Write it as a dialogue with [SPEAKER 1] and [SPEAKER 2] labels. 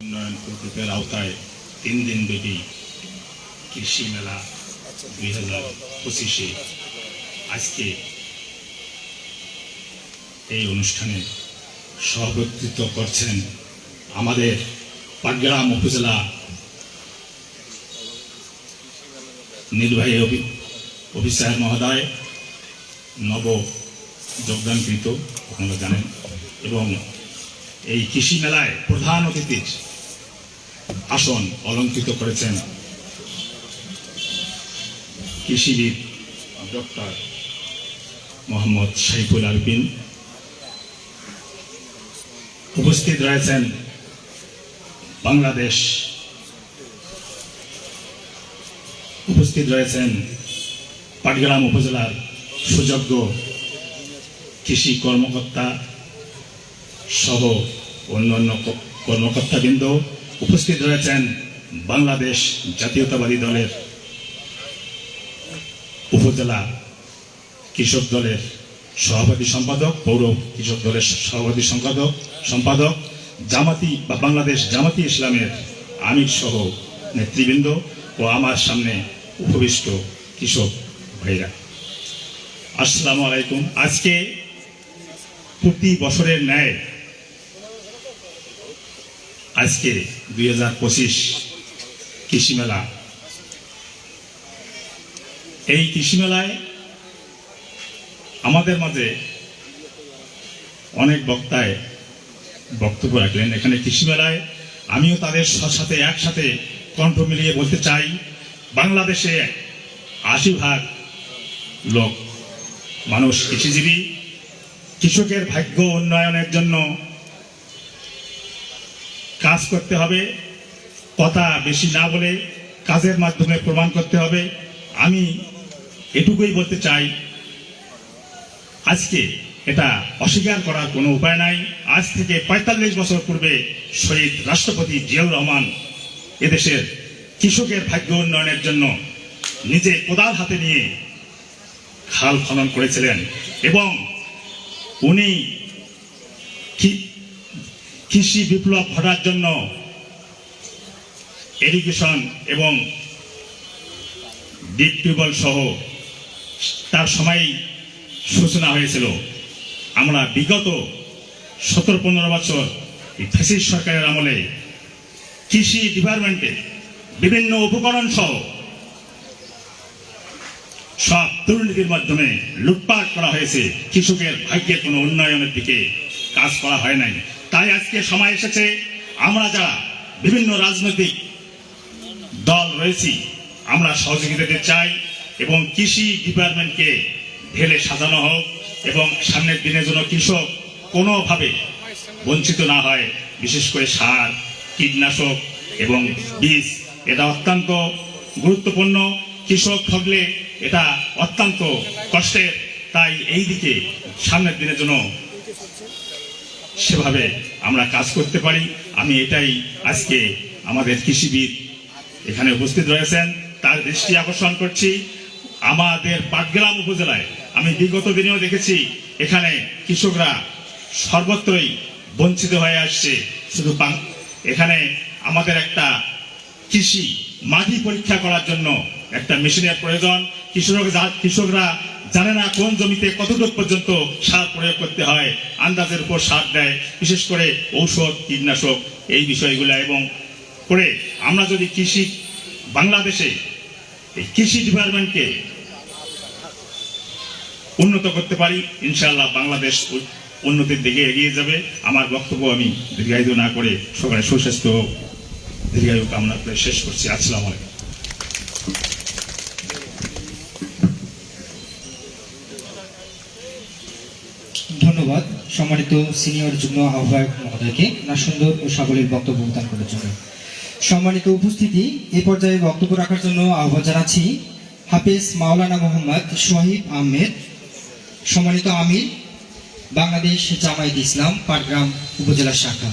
[SPEAKER 1] উন্নয়ন প্রকল্পের আওতায় তিন দিন ব্যাপী কৃষি মেলা দুই হাজার পঁচিশে। আজকে এই অনুষ্ঠানে সভাপতিত্ব করছেন আমাদের পাটগ্রাম উপজেলা নির্বাহী অফি- অফিসার মহোদয়, নব যোগদানকৃত, আপনারা জানেন, এবং এই কৃষি মেলায় প্রধান অতিথির আসন অলঙ্কৃত করেছেন কৃষিবিদ ডক্টর মোহাম্মদ শাইফুল আলবিন উপস্থিত রয়েছেন বাংলাদেশ। উপস্থিত রয়েছেন পাটগ্রাম উপজেলার সুযোগ্য কৃষি কর্মকর্তা সহ অন্যান্য কর্মকর্তাবৃন্দ। উপস্থিত রয়েছেন বাংলাদেশ জাতীয়তাবাদী দলের উপজেলা কৃষক দলের সভাপতি সম্পাদক, পৌর কৃষক দলের সভাপতি সম্পাদক সম্পাদক, জামাতি বা বাংলাদেশ জামাতি ইসলামের আমির সহ নেতৃবৃন্দ ও আমার সামনে উপবিষ্ট কৃষক ভাইরা। আসসালামু আলাইকুম। আজকে প্রতি বছরের ন্যায় আজকে দুই হাজার পঁচিশ কৃষি মেলা। এই কৃষি মেলায় আমাদের মাঝে অনেক বক্তায় বক্তব্য রাখলেন। এখানে কৃষি মেলায় আমিও তাদের সাথে একসাথে কণ্ঠ মিলিয়ে বলতে চাই, বাংলাদেশে আশি ভাগ লোক মানুষ কৃষিজীবী। কৃষকের ভাগ্য উন্নয়নের জন্য কাজ করতে হবে, কথা বেশি না বলে কাজের মাধ্যমে প্রমাণ করতে হবে। আমি এটুকুই বলতে চাই, আজকে এটা অস্বীকার করার কোনো উপায় নাই। আজ থেকে পঁয়তাল্লিশ বছর পূর্বে শহীদ রাষ্ট্রপতি জিয়াউর রহমান এদেশের কৃষকের ভাগ্য উন্নয়নের জন্য নিজে কোদাল হাতে নিয়ে খাল খনন করেছিলেন এবং উনি কৃষি বিপ্লব ঘটার জন্য এডুকেশন এবং ডিপ টিউবওয়েল সহ তার সময় সূচনা হয়েছিল। আমরা বিগত সতেরো পনেরো বছর ফ্যাসিস্ট সরকারের আমলে কৃষি ডিপার্টমেন্টে বিভিন্ন উপকরণ সহ সব দুর্নীতির মাধ্যমে লুটপাট করা হয়েছে। কৃষকের ভাগ্যের কোনো উন্নয়নের দিকে কাজ করা হয় নাই। তাই আজকে সময় এসেছে, আমরা যারা বিভিন্ন রাজনৈতিক দল রয়েছি, আমরা সহযোগিতা দিতে চাই এবং কৃষি ডিপার্টমেন্টকে ঢেলে সাজানো হোক এবং সামনের দিনের জন্য কৃষক কোনোভাবে বঞ্চিত না হয়, বিশেষ করে সার, কীটনাশক এবং বীজ, এটা অত্যন্ত গুরুত্বপূর্ণ। কৃষক থাকলে এটা অত্যন্ত কষ্টের। তাই এই দিকে সামনের দিনের জন্য সেভাবে আমরা কাজ করতে পারি। আমি এটাই আজকে আমাদের কৃষিবিদ এখানে উপস্থিত রয়েছেন। তার দৃষ্টি আকর্ষণ করছি। আমাদের পাটগ্রাম উপজেলায় আমি বিগত দিনেও দেখেছি, এখানে কৃষকরা সর্বত্রই বঞ্চিত হয়ে আসছে। শুধু এখানে আমাদের একটা কৃষি মাটি পরীক্ষা করার জন্য একটা মেশিনের প্রয়োজন। কৃষক কৃষকরা জানে না কোন জমিতে কতটুকু পর্যন্ত সার প্রয়োগ করতে হয়, আন্দাজের উপর সার দেয়, বিশেষ করে ঔষধ, কীটনাশক, এই বিষয়গুলো। এবং করে আমরা যদি কৃষি বাংলাদেশে এই কৃষি ডিপার্টমেন্টকে উন্নত করতে পারি, ইনশাআল্লাহ বাংলাদেশ উন্নতির দিকে এগিয়ে যাবে। আমার বক্তব্য আমি দীর্ঘায়িত না করে সবাই সুস্বাস্থ্য, দীর্ঘায়ু কামনা করে শেষ করছি। আসসালামু আলাইকুম।
[SPEAKER 2] ধন্যবাদ। সম্মানিত সিনিয়র যুগ্ম আহ্বায়ক মহোদয়কে না সুন্দর ও সাবলীল বক্তব্য প্রদান করার জন্য। সম্মানিত উপস্থিতি, এ পর্যায়ে বক্তব্য রাখার জন্য আহ্বান জানাচ্ছি হাফেজ মাওলানা মোহাম্মদ শহীদ আহমেদ, সম্মানিত আমির, বাংলাদেশ জামায়াত ইসলাম, পাটগ্রাম উপজেলা শাখা।